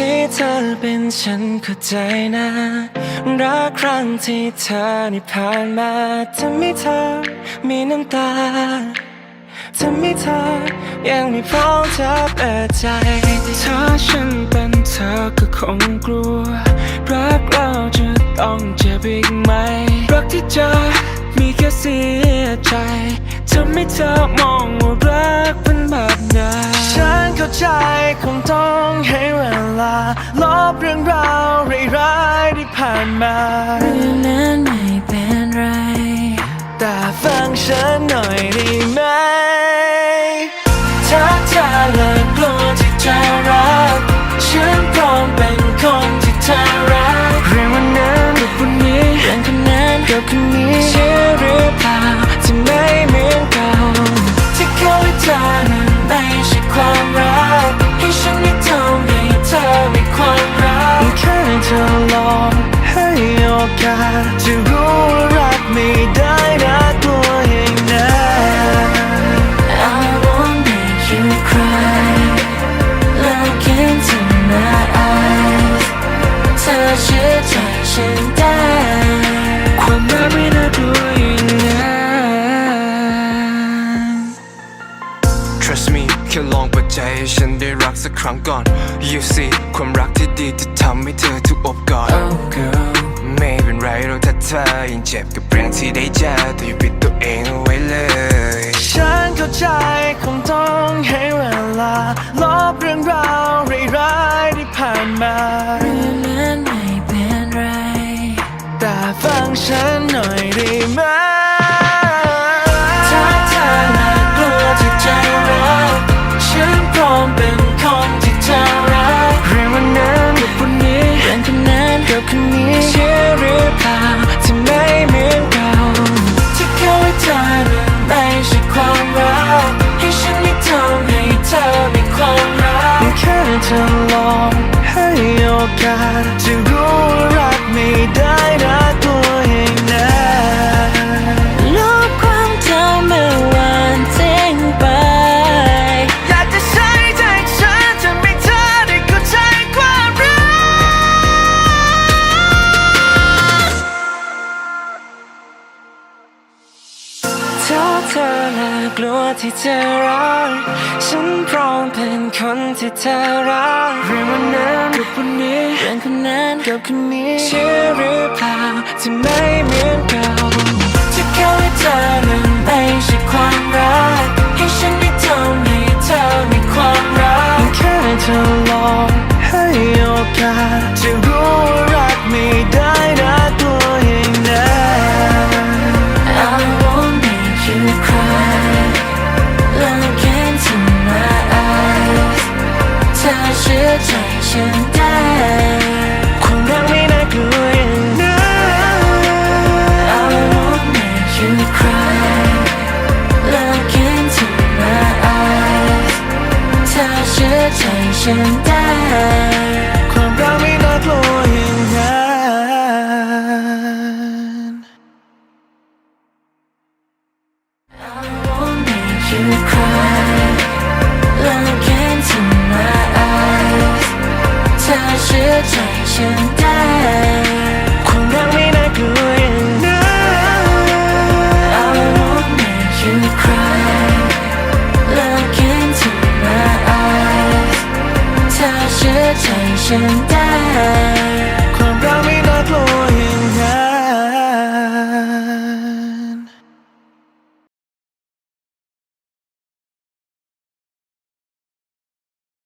ที่เธอเป็นฉันเข้าใจนะ รักครั้งที่เธอนี่ผ่านมาทำให้เธอมีน้ำตาทำให้เธอยังไม่พร้อมจะเปิดใจ ถ้าฉันเป็นเธอก็คงกลัว รักเราจะต้องเจ็บอีกไหม รักที่เจอมีแค่เสียใจทำให้เธอมองว่ารักเป็น เรื่องราวร้ายๆที่ผ่านมาเรื่องนั้นไม่เป็นไร แต่ฟังฉันหน่อยได้ไหมถ้าเธอเลิกกลัวที่จะรัก ฉันพร้อมเป็นคนที่เธอรักเรื่องวันนั้นกับวันนี้เรื่องคนนั้นกับคนนี้เชื่อหรือเปล่าที่ไม่ เชื่อใจฉันได้ความรักไม่น่ากลัวอย่างนั้น Trust me แค่ลองเปิดใจให้ฉันได้รักสักครั้งก่อน You see ความรักที่ดีจะทำให้เธอถูกอบกอด Oh girl ไม่เป็นไรหรอกถ้าเธอยังเจ็บกับเรื่องที่ได้เจอแต่อย่าปิดตัวเองเอาไว้เลย ฉันเข้าใจคงต้องให้เวลาลบเรื่องราวร้ายๆที่ผ่านมา ฉันหน่อยได้ไหมถ้าเธอน่ากลัวที่จะรักฉันพร้อมเป็นคนที่เธอรักเรื่องวันนั้นกับวันนี้เรื่องคนนั้นกับคนนี้เชื่อหรือเปล่าที่ไม่เหมือนเก่าที่เขาให้เธอนั้นไม่ใช่ความรักให้ฉันได้ทำให้เธอมีความรักแค่เธอลองให้โอกาส กลัวที่จะรัก ฉันพร้อมเป็นคนที่เธอรักเรื่องวันนั้นกับวันนี้เรื่องคนนั้นกับคนนี้เชื่อหรือเปล่าที่ไม่เหมื ใจฉันได้ความรักไม่น่ากลัวอย่างนั้น I won't make you cry Look into my eyes เธอเชื่อใจฉันได้ความรักไม่น่ากลัวอย่างนั้น I won't make you cry เธอเชื่อใจฉันได้ความรักไม่น่ากลัวอย่างนั้น I won't make you cry Look into my eyes เธอเชื่อใจฉันได้